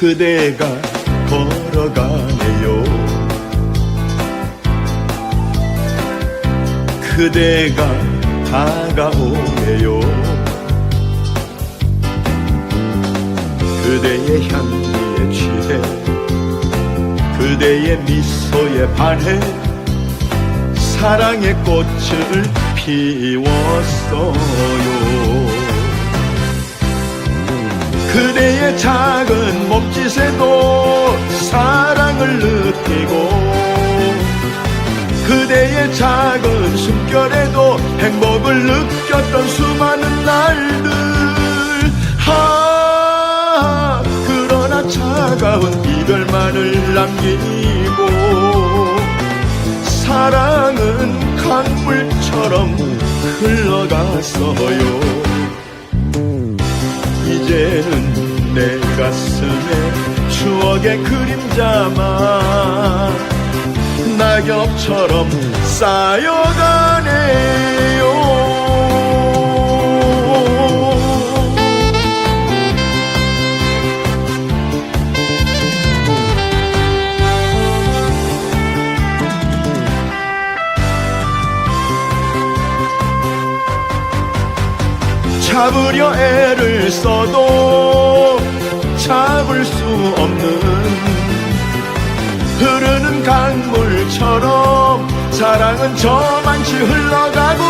그대가 걸어가네요. 그대가 다가오네요. 그대의 향기에 취해 그대의 미소에 반해 사랑의 꽃을 피웠어요 그대의 작은 몸짓에도 사랑을 느끼고 그대의 작은 숨결에도 행복을 느꼈던 수많은 날들. 하 그러나 차가운 이별만을 남기고 사랑은 강물처럼 흘러갔어요. 이제는 내 가슴에 추억의 그림자만 낙엽처럼 쌓여가네요. 잡으려 애를 써도 강물처럼 사랑은 저만치 흘러가고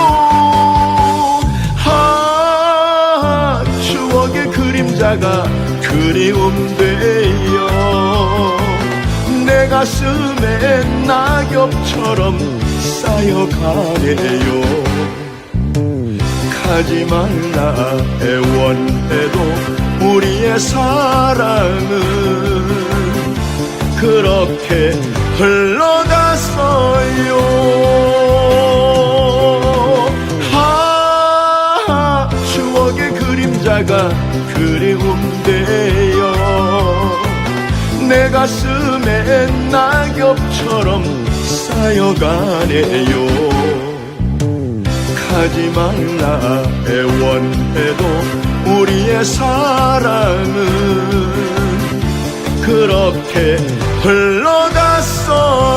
하 추억의 그림자가 그리움 되어 내 가슴에 낙엽처럼 쌓여가네요. 가지 말라 애원해도 우리의 사랑은 그렇게 흘러갔어요. 하 추억의 그림자가 그리움되어 내 가슴에 낙엽처럼 쌓여가네요. 가지 말라 애원해도 우리의 사랑은 그렇게 흘러갔어